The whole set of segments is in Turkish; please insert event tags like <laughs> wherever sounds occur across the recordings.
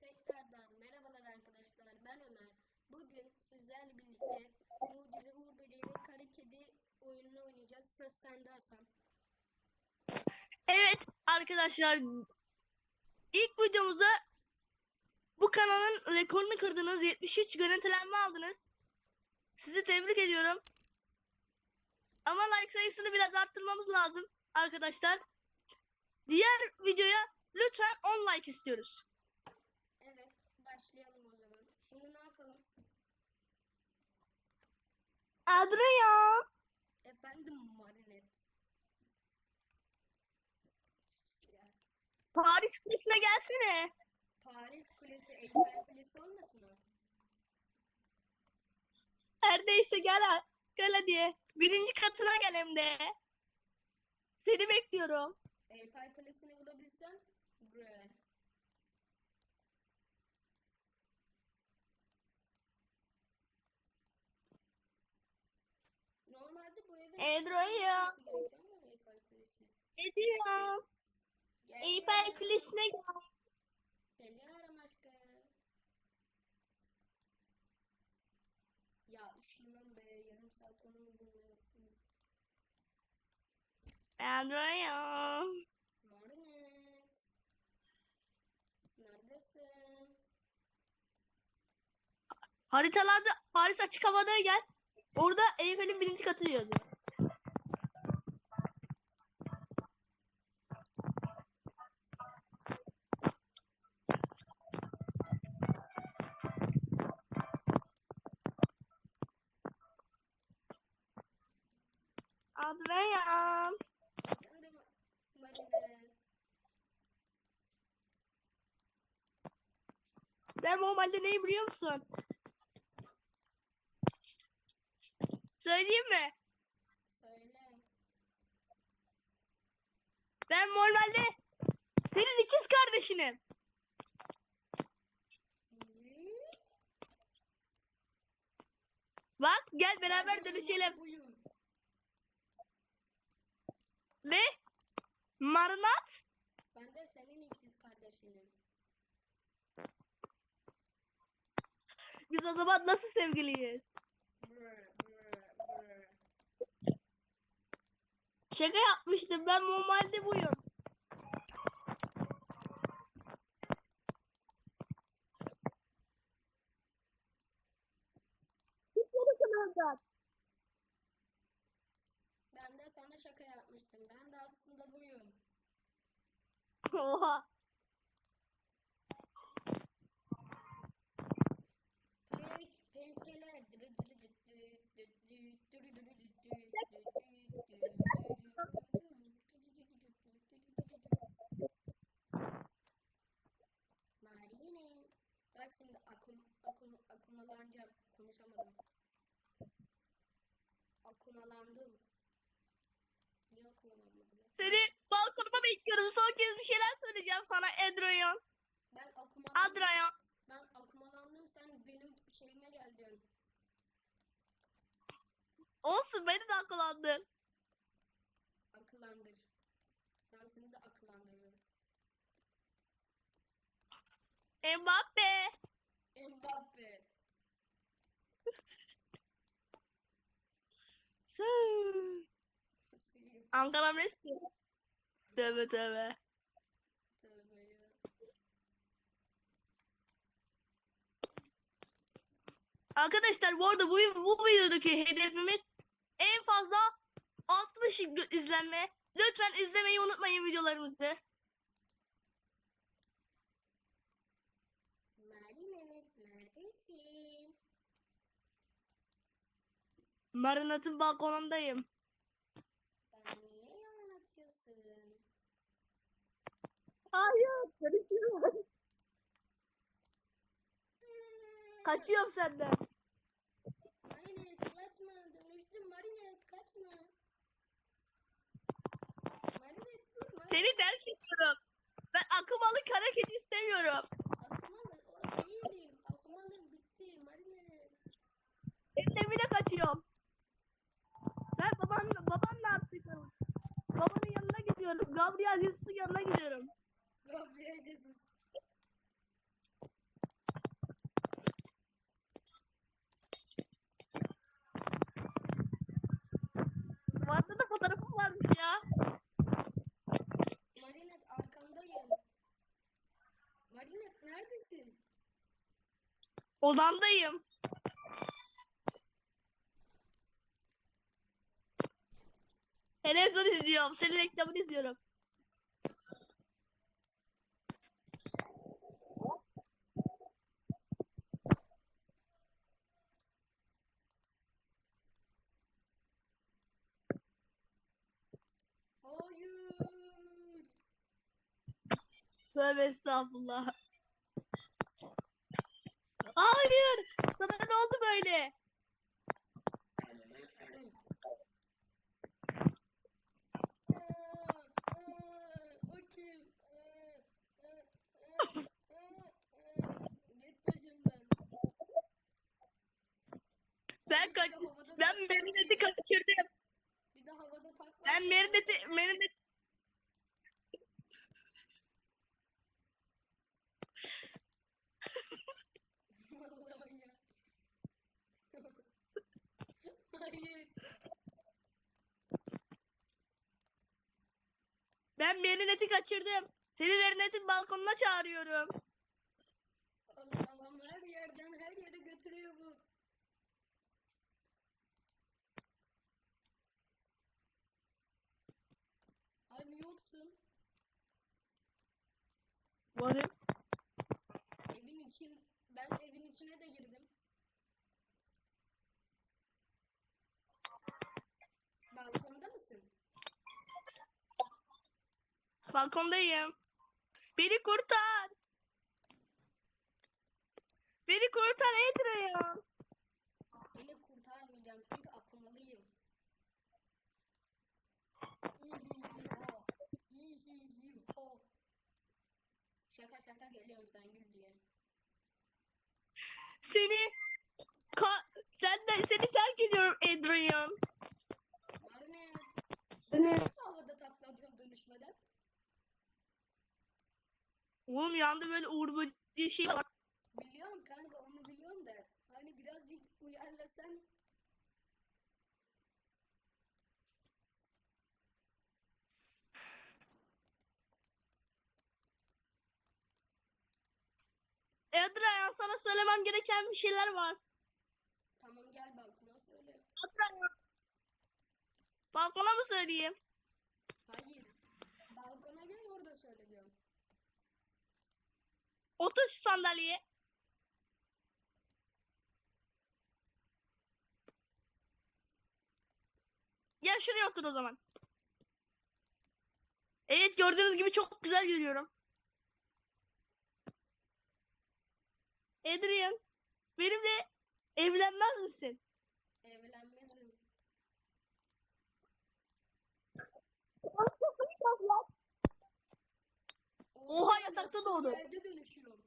tekrardan merhabalar arkadaşlar. Ben Ömer. Bugün sizlerle birlikte Mucize Uğur Böceği ve Kara Kedi oyununu oynayacağız. Söz sende Hasan. Evet arkadaşlar ilk videomuzda bu kanalın rekorunu kırdınız. 73 görüntülenme aldınız. Sizi tebrik ediyorum. Ama like sayısını biraz arttırmamız lazım arkadaşlar. Diğer videoya lütfen 10 like istiyoruz. Evet, başlayalım o zaman. Şimdi ne yapalım? Adrian. Efendim Marinet. Paris Kulesi'ne gelsene. Paris Kulesi, Eyfel Kulesi olmasın o? Neredeyse gel, ha- gel hadi. Birinci katına gel hem de. Seni bekliyorum. Eyfel Kulesi'ni bulabilsem buraya. Normalde bu evin Adrian. olması gerekiyor ama Eyfel Kulesi. Ediyorum. Gel, Eyfel gel. Kulesi'ne gel. Geliyorum aşkım. Ya üşüyorum be yarım saat onu mu bulmuyorum. Adrian. Marnet. Neredesin? Haritalarda Paris açık havada gel. Orada Eyfel'in birinci katı yazıyor. Adrian. Ben normalde neyi biliyor musun? Söyleyeyim mi? Söyle. Ben normalde senin ikiz kardeşinim. Bak gel beraber dönüşelim. Ne? Marinat? Ben de senin ikiz kardeşinim. Biz o zaman nasıl sevgiliyiz? Şaka yapmıştım. Ben normalde buyum. Gitmedi oradan. Ben de sana şaka yapmıştım. Ben de aslında buyum. Oha. Pek pençeler. Marine. Bak şimdi akum, akum, akumalanacağım. Konuşamadım. Akumalandım. Seni balkonuma bekliyorum. Son kez bir şeyler söyleyeceğim sana Adrian. Ben akumalandım. Adrian. Ben akumalandım. Sen benim şeyime gel diyorsun. Olsun beni de akıllandın. Akıllandır. Ben seni de akıllandırıyorum. Mbappe. Mbappe. Ankara Messi. Tövbe tövbe. Arkadaşlar bu arada bu, bu videodaki hedefimiz en fazla 60 izlenme. Lütfen izlemeyi unutmayın videolarımızı. Marine neredesin? Marinat'ın balkonundayım. Karışıyorum. <laughs> Kaçıyorum senden. Marine kaçma. Dönüştüm Marine kaçma. Marine dur Marine. Seni terk ediyorum. Ben akımalı kara kedi istemiyorum. Akumalı o değilim. Akumalı bitti Marine. Senin evine kaçıyorum. Ben babanla, babanla artık. Babanın yanına gidiyorum. Gabriel Jesus'un yanına gidiyorum. Gabriel Jesus. neredesin? Odamdayım. Televizyon izliyorum. Senin reklamını izliyorum. Hayır. Tövbe estağfurullah. Hayır. Sana ne oldu böyle? Ben kaç ben Merinet'i kaçırdım. Bir de havada takla. Ben Merinet'i Merinet Vallahi ya. Hayır. Ben Merinet'i kaçırdım. Seni Merinet'in balkonuna çağırıyorum. Allah'ım her yerden her yere götürüyor bu. Abi yoksun. Varım. Evin için ben evin içine de girdim. Balkondayım. Beni kurtar. Beni kurtar Adrian. Seni kurtarmayacağım çünkü akıllıyım. Şaka şaka geliyorum sen gül diye. Seni ka senden seni terk ediyorum Adrian. Marinet. Nasıl havada taklatıyorum dönüşmeden? Oğlum yanında böyle Uğur Böceği şey var. Biliyorum kanka onu biliyorum da. Hani birazcık uyarlasan. Adrian sana söylemem gereken bir şeyler var. Tamam gel balkona söyle. Adrian. Balkona mı söyleyeyim? Hayır. Balkona gel orada söyle diyorum. Otur şu sandalyeye. Ya şuraya otur o zaman. Evet gördüğünüz gibi çok güzel görüyorum. Adrian, benimle evlenmez misin? Evlenmezim. Oha, yatakta doğdu. Yerde dönüşüyorum.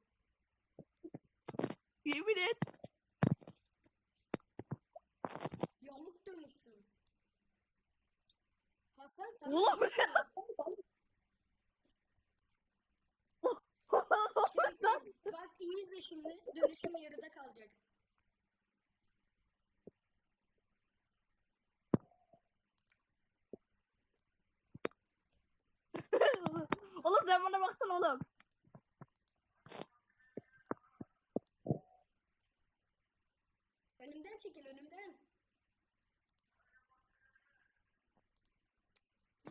Yemin et. Yamuk dönüştüm. Hasan sen Oğlum. <laughs> Bak iyi izle şimdi. Dönüşüm yarıda kalacak. oğlum sen bana baksana oğlum. Önümden çekil önümden.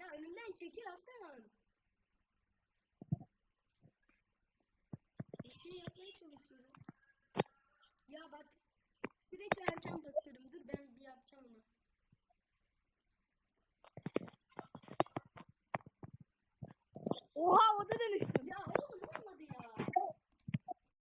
Ya önümden çekil Hasan. Bir şey yapmaya çalışıyoruz. Ya bak sürekli erken basıyorum. Dur ben bir yapacağım onu. Oha o da dönüştü.